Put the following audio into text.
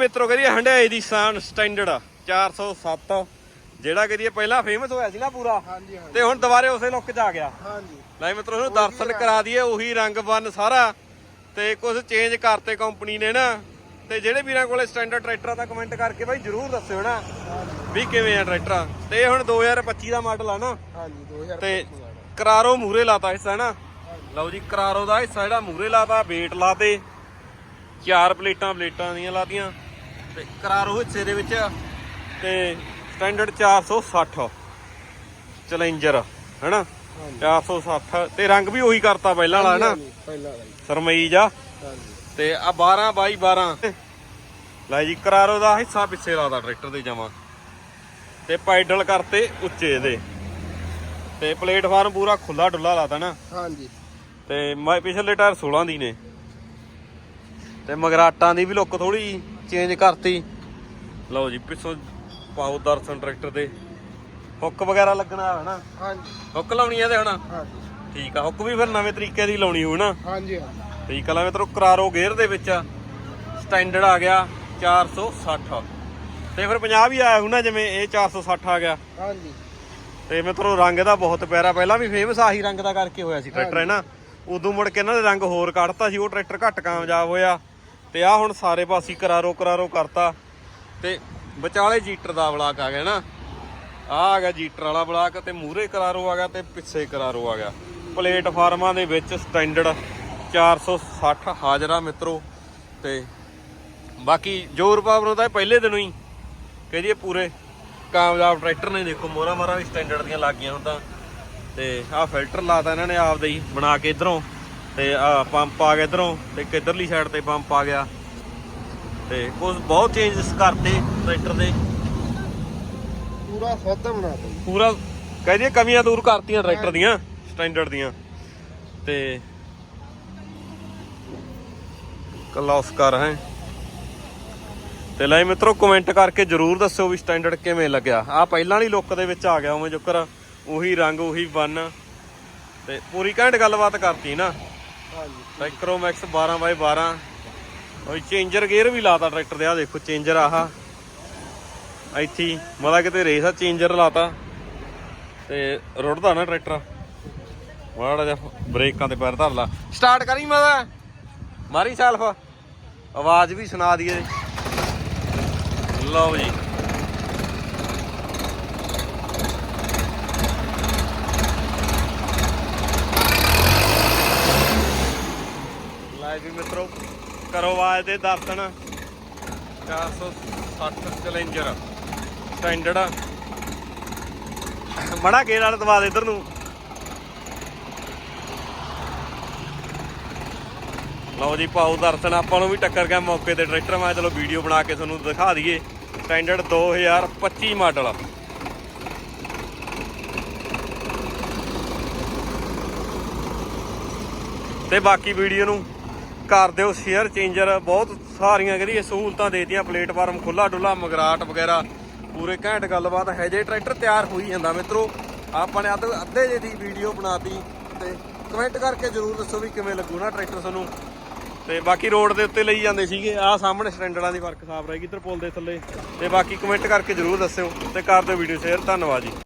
ਮਿੱਤਰੋ ਕਰੀਏ ਹੰਡਾਈ ਦੀ ਸਾਨ ਸਟੈਂਡਰਡ 407 ਜਿਹੜਾ ਕਰੀਏ ਪਹਿਲਾਂ ਫੇਮਸ ਹੋਇਆ ਸੀ ਨਾ ਪੂਰਾ। ਹਾਂਜੀ ਹਾਂਜੀ। ਤੇ ਹੁਣ ਦੁਬਾਰੇ ਉਸੇ ਲੁੱਕ 'ਚ ਆ ਗਿਆ। ਹਾਂਜੀ। ਲੈ ਮਿੱਤਰੋ ਇਹਨੂੰ ਦਰਸ਼ਨ ਕਰਾ ਦਈਏ ਉਹੀ ਰੰਗ ਬੰਨ ਸਾਰਾ। ਤੇ ਕੁਝ ਚੇਂਜ ਕਰਤੇ ਕੰਪਨੀ ਨੇ ਨਾ। ਤੇ ਜਿਹੜੇ ਵੀਰਾਂ ਕੋਲੇ ਸਟੈਂਡਰਡ ਟਰੈਕਟਰ ਦਾ ਕਮੈਂਟ ਕਰਕੇ ਬਾਈ ਜਰੂਰ ਦੱਸਿਓ ਨਾ ਵੀ ਕਿਵੇਂ ਆ ਟਰੈਕਟਰ ਤੇ ਹੁਣ 2025 ਦਾ ਮਾਡਲ ਆ ਨਾ। ਹਾਂਜੀ 2000 ਤੇ ਕਰਾਰੋ ਮੂਰੇ ਲਾਤਾ ਹਿੱਸਾ ਨਾ। ਲਓ ਜੀ ਕਰਾਰੋ ਦਾ ਹਿੱਸਾ ਜਿਹੜਾ ਮੂਰੇ ਲਾਤਾ ਵੇਟ ਲਾਤੇ ਚਾਰ ਪਲੇਟਾਂ ਪਲੇਟਾਂ ਦੀਆਂ ਲਾਤੀਆਂ। ਤੇ ਕਰਾਰੋ ਹਿੱਸੇ ਦੇ ਵਿੱਚ ਤੇ ਸਟੈਂਡਰਡ 460 ਚੈਲੰਜਰ ਹੈਨਾ? 460 ਤੇ ਰੰਗ ਵੀ ਉਹੀ ਕਰਤਾ ਪਹਿਲਾਂ ਵਾਲਾ ਹੈਨਾ? ਪਹਿਲਾਂ ਵਾਲੀ ਸਰਮਈ ਜਾ ਤੇ ਆ 12 ਬਾਈ 12 ਲੈ ਜੀ ਕਰਾਰੋ ਦਾ ਹਿੱਸਾ ਪਿੱਛੇ ਲਾਤਾ ਟਰੈਕਟਰ ਦੇ ਜਮਾ। ਤੇ ਪੈਡਲ ਕਰਤੇ ਉੱਚੇ ਦੇ। ਤੇ ਪਲੇਟਫਾਰਮ ਪੂਰਾ ਖੁੱਲਾ ਡੁੱਲਾ ਲਾਤਾ ਨਾ ਹਾਂਜੀ। ਤੇ ਮੈਂ ਪਿਛਲੇ ਟਾਇਰ 16 ਦੀ ਨੇ। ਤੇ ਮਗਰਾਟਾਂ ਦੀ ਵੀ ਲੁੱਕ ਥੋੜੀ ਚੇਂਜ ਕਰਤੀ। ਲਓ ਜੀ ਪਿੱਛੋਂ ਪਾਓ ਦਰਸ਼ਨ ਟਰੈਕਟਰ ਦੇ ਹੁੱਕ ਵਗੈਰਾ ਲੱਗਣਾ ਹੈ ਨਾ ਹਾਂਜੀ। ਹੁੱਕ ਲਾਉਣੀ ਆ ਤੇ ਹੁਣ ਹਾਂਜੀ। ਠੀਕ ਆ ਹੁੱਕ ਵੀ ਫਿਰ ਨਵੇਂ ਤਰੀਕੇ ਦੀ ਲਾਉਣੀ ਹੋਊ ਨਾ। ਹਾਂਜੀ ਹਾਂਜੀ। ਠੀਕ ਆ ਲੈ ਮਿੱਤਰੋ ਕਰਾਰੋ ਗੇਅਰ ਦੇ ਵਿੱਚ। ਸਟੈਂਡਰਡ ਆ ਗਿਆ 460 ਤੇ ਫਿਰ 50 ਵੀ ਆਇਆ ਨਾ ਜਿਵੇਂ ਇਹ 460 ਆ ਗਿਆ। ਹਾਂਜੀ। ਤੇ ਮਿੱਤਰੋ ਰੰਗ ਇਹਦਾ ਬਹੁਤ ਪਿਆਰਾ ਪਹਿਲਾਂ ਵੀ ਫੇਮਸ ਆਹੀ ਰੰਗ ਦਾ ਕਰਕੇ ਹੋਇਆ ਸੀ ਟਰੈਕਟਰ ਹੈ ਨਾ? ਉਦੋਂ ਮੁੜ ਕੇ ਇਹਨਾਂ ਨੇ ਰੰਗ ਹੋਰ ਕੱਢਤਾ ਸੀ ਉਹ ਟਰੈਕਟਰ ਘੱਟ ਕਾਮਯਾਬ ਹੋਇਆ। ਤੇ ਆ ਹੁਣ ਸਾਰੇ ਪਾਸੇ ਕਰਾਰੋ ਕਰਾਰੋ ਕਰਤਾ। ਤੇ ਵਿਚਾਲੇ ਜੀਟਰ ਦਾ ਬਲਾਕ ਆ ਗਿਆ ਨਾ। ਆ ਆ ਗਿਆ ਜੀਟਰ ਵਾਲਾ ਬਲਾਕ ਤੇ ਮੂਹਰੇ ਕਰਾਰੋ ਆ ਗਿਆ ਤੇ ਪਿੱਛੇ ਕਰਾਰੋ ਆ ਗਿਆ। ਪਲੇਟਫਾਰਮਾਂ ਦੇ ਵਿੱਚ ਸਟੈਂਡਰਡ 460 ਹਾਜ਼ਰਾ ਮਿੱਤਰੋ। ਤੇ ਬਾਕੀ ਜੋਰ ਪਾਵਰੋਂ ਤਾਂ ਇਹ ਪਹਿਲੇ ਦਿਨੋਂ ਹੀ। ਕਹਦੀਏ ਪੂਰੇ ਕਾਮਯਾਬ ਟਰੈਕਟਰ ਨੇ। ਦੇਖੋ ਮੋਰਾ ਮਾਰਾ ਵੀ ਸਟੈਂਡਰਡ ਦੀਆਂ ਲੱਗੀਆਂ ਹੁਣ ਤਾਂ। ਤੇ ਆਹ ਫਿਲਟਰ ਲਾਤਾ ਇਹਨਾਂ ਨੇ ਆਪਦੇ ਹੀ ਬਣਾ ਕੇ ਇਧਰੋਂ। ਤੇ ਆ ਪੰਪ ਆ ਗਿਆ ਇਧਰੋਂ ਤੇ ਕਿੱਧਰਲੀ ਸਾਈਡ ਤੇ ਪੰਪ ਆ ਗਿਆ। ਤੇ ਕੁਝ ਬਹੁਤ ਚੇਂਜਸ ਕਰਤੇ ਟਰੈਕਟਰ ਦੇ। ਪੂਰਾ ਸੌਦਾ ਬਣਾ ਦਿੱਤਾ। ਪੂਰਾ ਕਹਦੀਏ ਕਮੀਆਂ ਦੂਰ ਕਰਤੀਆਂ ਟਰੈਕਟਰ ਦੀਆਂ ਸਟੈਂਡਰਡ ਦੀਆਂ। ਤੇ ਕਲਾਸਕਾਰ ਹੈ। ਤੇ ਲੈ ਮਿੱਤਰੋ ਕਮੈਂਟ ਕਰਕੇ ਜਰੂਰ ਦੱਸਿਓ ਵੀ ਸਟੈਂਡਰਡ ਕਿਵੇਂ ਲੱਗਿਆ। ਆ ਪਹਿਲਾਂ ਵਾਲੀ ਲੁੱਕ ਦੇ ਵਿੱਚ ਆ ਗਿਆ ਉਵੇਂ ਜੁਕਰ। ਉਹੀ ਰੰਗ ਉਹੀ ਬਨ। ਤੇ ਪੂਰੀ ਘੈਂਟ ਗੱਲਬਾਤ ਕਰਤੀ ਨਾ। ਹਾਂਜੀ ਟੈਕਰੋਮੈਕਸ 12 ਬਾਈ 12 ਉਹ ਚੇਂਜਰ ਗੇਅਰ ਵੀ ਲਾਤਾ ਟਰੈਕਟਰ ਦੇ ਆ ਦੇਖੋ ਚੇਂਜਰ ਆਹ। ਇੱਥੇ ਹੀ, ਕਿਤੇ ਰੇਸ ਆ ਚੇਂਜਰ ਲਾਤਾ। ਤੇ ਰੁੜਦਾ ਨਾ ਟਰੈਕਟਰ ਮਾੜਾ ਜਿਹਾ ਬ੍ਰੇਕਾਂ ਤੇ ਪੈਰ ਧਰ ਲਾ। ਸਟਾਰਟ ਕਰੀ ਮਾਦਾ ਮਾਰੀ ਸੈਲਫ ਆਵਾਜ਼ ਵੀ ਸੁਣਾ ਦਈਏ। ਲਓ ਜੀ ਲੈ ਵੀ ਮਿੱਤਰੋ, ਕਰੋ ਆਵਾਜ਼ ਦੇ ਦਰਸ਼ਨ। 460 ਚੈਲੰਜਰ। ਸਟੈਂਡਰਡ। ਮੜਾ ਗੇੜ ਵਾਲਾ ਦਵਾ ਦੇ ਇਧਰ ਨੂੰ। ਲਓ ਜੀ ਪਾਉ ਦਰਸ਼ਨ। ਆਪਾਂ ਨੂੰ ਵੀ ਟੱਕਰ ਗਿਆ ਮੌਕੇ ਤੇ ਟਰੈਕਟਰ। ਮੈਂ ਚਲੋ ਵੀਡੀਓ ਬਣਾ ਕੇ ਤੁਹਾਨੂੰ ਦਿਖਾ ਦਈਏ। Standard 2025 model. ਤੇ ਬਾਕੀ ਵੀਡੀਓ ਨੂੰ ਕਰ ਦਿਓ ਸ਼ੇਅਰ ਚੇਂਜਰ ਬਹੁਤ ਸਾਰੀਆਂ ਕਰੀਏ ਸਹੂਲਤਾਂ ਦੇਤੀਆਂ ਪਲੇਟਫਾਰਮ ਖੁੱਲਾ ਡੁੱਲਾ ਮਗਰਾਟ ਵਗੈਰਾ, ਪੂਰੇ ਘੈਂਟ ਗੱਲਬਾਤ ਹੈ ਜੇ ਟਰੈਕਟਰ ਤਿਆਰ ਹੋਈ ਜਾਂਦਾ ਮਿੱਤਰੋ, ਆਪਾਂ ਨੇ ਅੱਧ- ਅੱਧੇ ਜੇ ਦੀ ਵੀਡੀਓ ਬਣਾਤੀ, ਤੇ ਕਮੈਂਟ ਕਰਕੇ ਜਰੂਰ ਦੱਸੋ ਵੀ ਕਿਵੇਂ ਲੱਗੂ ਨਾ ਟਰੈਕਟਰ ਤੁਹਾਨੂੰ। ਤੇ ਬਾਕੀ ਰੋਡ ਦੇ ਉੱਤੇ ਲਈ ਜਾਂਦੇ ਸੀਗੇ, ਆਹ ਸਾਹਮਣੇ ਸਟੈਂਡਰਡਾਂ ਦੀ ਵਰਕ ਸਾਫ਼ ਰਹੇਗੀ ਇੱਧਰ ਪੁਲ ਦੇ ਥੱਲੇ। ਤੇ ਬਾਕੀ ਕਮੈਂਟ ਕਰਕੇ ਜਰੂਰ ਦੱਸਿਓ, ਤੇ ਕਰ ਦਿਓ ਵੀਡੀਓ ਸ਼ੇਅਰ ਧੰਨਵਾਦ ਜੀ।